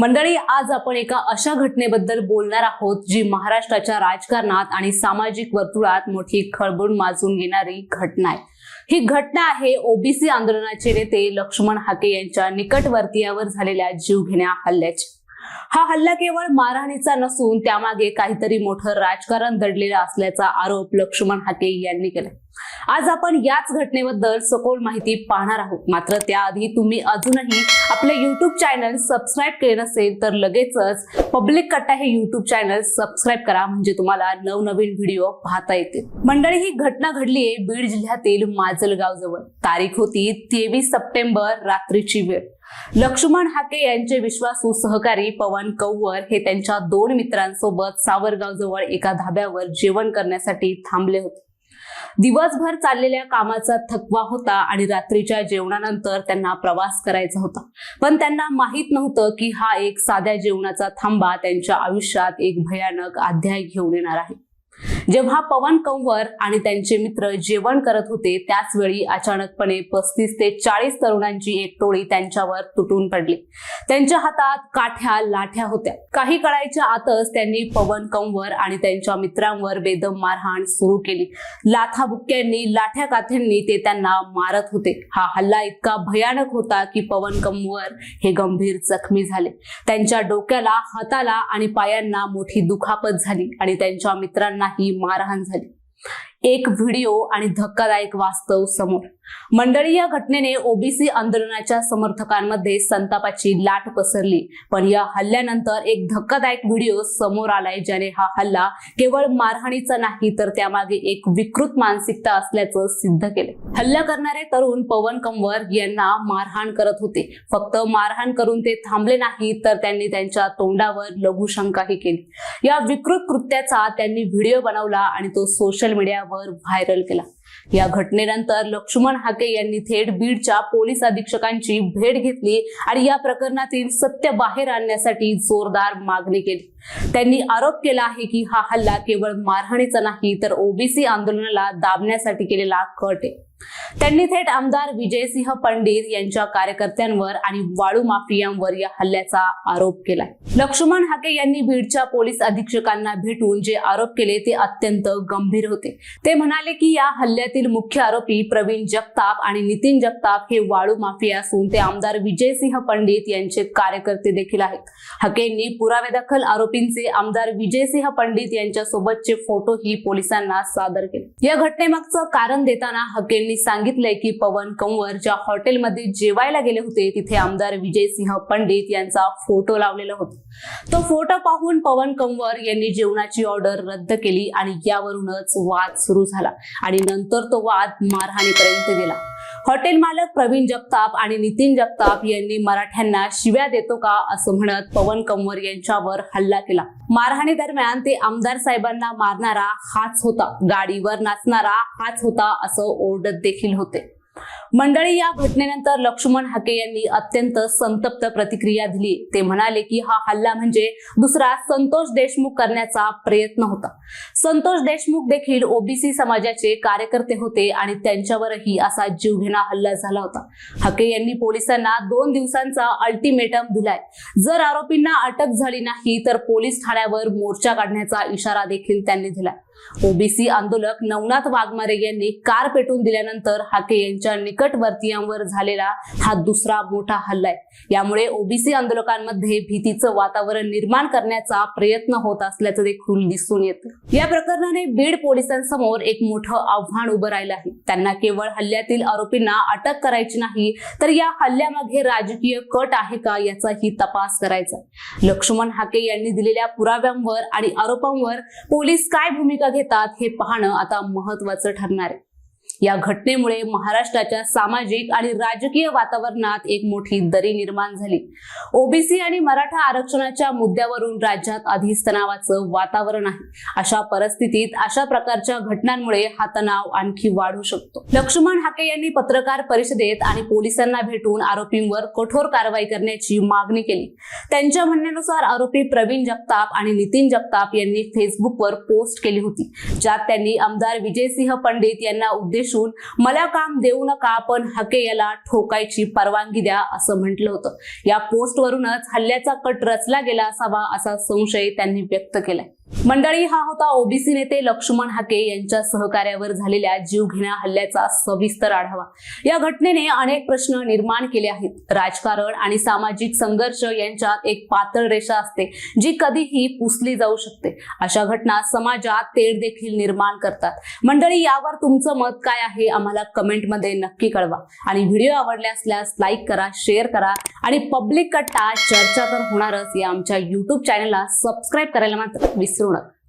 मंडळी आज आपण एका अशा घटनेबद्दल बोलणार आहोत जी महाराष्ट्राच्या राजकारणात आणि सामाजिक वर्तुळात मोठी खळबळ माजून घेणारी घटना आहे. ही घटना आहे ओबीसी आंदोलनाचे नेते लक्ष्मण हाके यांच्या निकटवर्तीयावर झालेल्या जीवघेण्या हल्ल्याची. हा हल्ला केवळ मारहाणीचा नसून त्यामागे काहीतरी मोठं राजकारण दडलेलं असल्याचा आरोप लक्ष्मण हाके यांनी केला आज आपण याच घटनेबद्दल सखोल माहिती पाहणार आहोत. मात्र त्याआधी तुम्ही अजूनही आपले युट्यूब चॅनल सबस्क्राईब केले नसेल तर लगेचच पब्लिक कट्टा हे युट्यूब चॅनल सबस्क्राईब करा. म्हणजे तुम्हाला नवनवीन व्हिडिओ पाहता येतील. मंडळी ही घटना घडली आहे बीड जिल्ह्यातील माजलगाव जवळ तारीख होती तेवीस सप्टेंबर रात्रीची वेळ. लक्ष्मण हाके यांचे विश्वासू सहकारी पवन कौवर हे त्यांच्या दोन मित्रांसोबत सावरगाव जवळ एका धाब्यावर जेवण करण्यासाठी थांबले होते. दिवसभर चाललेल्या कामाचा थकवा होता आणि रात्रीच्या जेवणानंतर त्यांना प्रवास करायचा होता. पण त्यांना माहीत नव्हतं की हा एक साध्या जेवणाचा थांबा त्यांच्या आयुष्यात एक भयानक अध्याय घेऊन येणार आहे. जेव्हा पवन कंवर आणि त्यांचे मित्र जेवण करत होते त्याच वेळी अचानकपणे पस्तीस ते चाळीस तरुणांची एक टोळी त्यांच्यावर तुटून पडली. त्यांच्या हातात काठ्या लाठ्या होत्या. काही कळायच्या आतच त्यांनी पवन कंवर आणि त्यांच्या मित्रांवर बेदम मारहाण सुरू केली. लाथाबुक्क्यांनी लाठ्या काथ्यांनी ते त्यांना मारत होते. हा हल्ला इतका भयानक होता की पवन कंवर हे गंभीर जखमी झाले. त्यांच्या डोक्याला हाताला आणि पायांना मोठी दुखापत झाली आणि त्यांच्या मित्रांनाही मारहाण झाली. एक व्हिडिओ आणि धक्कादायक वास्तव समोर. मंडळी या घटनेने ओबीसी आंदोलनाच्या समर्थकांमध्ये संतापाची लाट पसरली. पण या हल्ल्यानंतर एक धक्कादायक व्हिडिओ समोर आलाय ज्याने हा हल्ला केवळ मारहाणीचा नाही तर त्यामागे एक विकृत मानसिकता असल्याचं सिद्ध केले हल्ला करणारे तरुण पवन कंवर यांना मारहाण करत होते. फक्त मारहाण करून ते थांबले नाही तर त्यांनी त्यांच्या तोंडावर लघुशंकाही केली. या विकृत कृत्याचा त्यांनी व्हिडिओ बनवला आणि तो सोशल मीडिया मीडियावर व्हायरल केला. या घटनेनंतर लक्ष्मण हाके यांनी थेट बीडच्या पोलीस अधीक्षकांची भेट घेतली आणि या प्रकरणातील सत्य बाहेर आणण्यासाठी जोरदार मागणी केली. त्यांनी आरोप केला आहे की हा हल्ला केवळ मारहाणीचा नाही तर ओबीसी आंदोलनाला दाबण्यासाठी केलेला कट आहे. त्यांनी थेट आमदार विजयसिंह पंडित यांच्या कार्यकर्त्यांवर आणि वाळू माफियांवर या हल्ल्याचा आरोप केलाय. लक्ष्मण हाके यांनी बीडच्या पोलीस अधीक्षकांना भेटून जे आरोप केले ते अत्यंत गंभीर होते. ते म्हणाले की या हल्ल्यातील मुख्य आरोपी प्रवीण जगताप आणि नितीन जगताप हे वाळू माफिया असून ते आमदार विजयसिंह पंडित यांचे कार्यकर्ते देखील आहेत. हकेंनी पुरावेदाखल आरोपींचे आमदार विजयसिंह पंडित यांच्या सोबतचे फोटोही पोलिसांना सादर केले. या घटनेमागचं कारण देताना हकेंनी सांगितलंय की पवन कंवर ज्या हॉटेलमध्ये जेवायला गेले होते तिथे आमदार विजयसिंह पंडित यांचा फोटो लावलेला होता. तो फोटो पाहून पवन कंवर यांनी जेवणाची ऑर्डर रद्द केली आणि यावरूनच वाद सुरू झाला आणि नंतर तो वाद मारहाणीपर्यंत गेला. हॉटेल मालक प्रवीण जगताप आणि नितीन जगताप यांनी मराठ्यांना शिव्या देतो का असं म्हणत पवन कंवर यांच्यावर हल्ला केला. मारहाणी दरम्यान ते आमदार साहेबांना मारणारा हाच होता. गाडीवर नाचणारा हाच होता असं ओरडत देखील होते. मंडळी या घटनेनंतर लक्ष्मण हाके यांनी अत्यंत संतप्त प्रतिक्रिया दिली. ते म्हणाले की हा हल्ला म्हणजे दुसरा संतोष देशमुख करण्याचा प्रयत्न होता. संतोष देशमुख देखील ओबीसी समाजाचे कार्यकर्ते होते आणि त्यांच्यावरही असा जीवघेणा हल्ला झाला होता. हाके यांनी पोलिसांना दोन दिवसांचा अल्टिमेटम दिलाय. जर आरोपींना अटक झाली नाही तर पोलीस ठाण्यावर मोर्चा काढण्याचा इशारा देखील त्यांनी दिलाय. ओबीसी आंदोलक नवनाथ वाघमारे यांनी कार पेटून दिल्यानंतर हाके यांच्या निकटवर्तीयांवर झालेला हा दुसरा मोठा हल्ला आहे. यामुळे ओबीसी आंदोलकांमध्ये भीतीचं वातावरण निर्माण करण्याचा प्रयत्न होत असल्याचं देखील दिसून येतं. या प्रकरणाने बीड पोलिसांसमोर एक मोठं आव्हान उभं राहिलं आहे. त्यांना केवळ हल्ल्यातील आरोपींना अटक करायची नाही तर या हल्ल्यामागे राजकीय कट आहे का याचाही तपास करायचा लक्ष्मण हाके यांनी दिलेल्या पुराव्यांवर आणि आरोपांवर पोलीस काय भूमिका घेतात हे पाहणं आता महत्वाचं ठरणार आहे. या घटनेमुळे महाराष्ट्राच्या सामाजिक आणि राजकीय वातावरणात एक मोठी दरी निर्माण झाली. ओबीसी आणि मराठा आरक्षणाच्या मुद्द्यावरून राज्यात आधीच तणावाचं वातावरण आहे. अशा परिस्थितीत अशा प्रकारच्या घटनांमुळे हा तणाव आणखी वाढू शकतो. लक्ष्मण हाके यांनी पत्रकार परिषदेत आणि पोलिसांना भेटून आरोपींवर कठोर कारवाई करण्याची मागणी केली. त्यांच्या म्हणण्यानुसार आरोपी प्रवीण जगताप आणि नितीन जगताप यांनी फेसबुकवर पोस्ट केली होती ज्यात त्यांनी आमदार विजयसिंह पंडित यांना उद्देश दिसून मला काम देऊ नका पण हके याला ठोकायची परवानगी द्या असं म्हटलं होतं. या पोस्टवरूनच हल्ल्याचा कट रचला गेला असावा असा संशय त्यांनी व्यक्त केलाय. मंडळी हा होता ओबीसी नेते लक्ष्मण हाके यांच्या सहकार्यावर झालेल्या जीवघेण्या हल्ल्याचा सविस्तर आढावा. या घटनेने अनेक प्रश्न निर्माण केले आहेत. राजकारण आणि सामाजिक संघर्ष यांच्यात एक पातळ रेषा असते जी कधीही पुसली जाऊ शकते. अशा घटना समाजात तेढ देखील निर्माण करतात. मंडळी यावर तुमचं मत काय आहे? आम्हाला कमेंटमध्ये नक्की कळवा. आणि व्हिडिओ आवडले असल्यास लाईक करा शेअर करा आणि पब्लिक कट्टा चर्चा तर होणारच. या आमच्या युट्यूब चॅनलला सबस्क्राईब करायला मात्र विसरू नका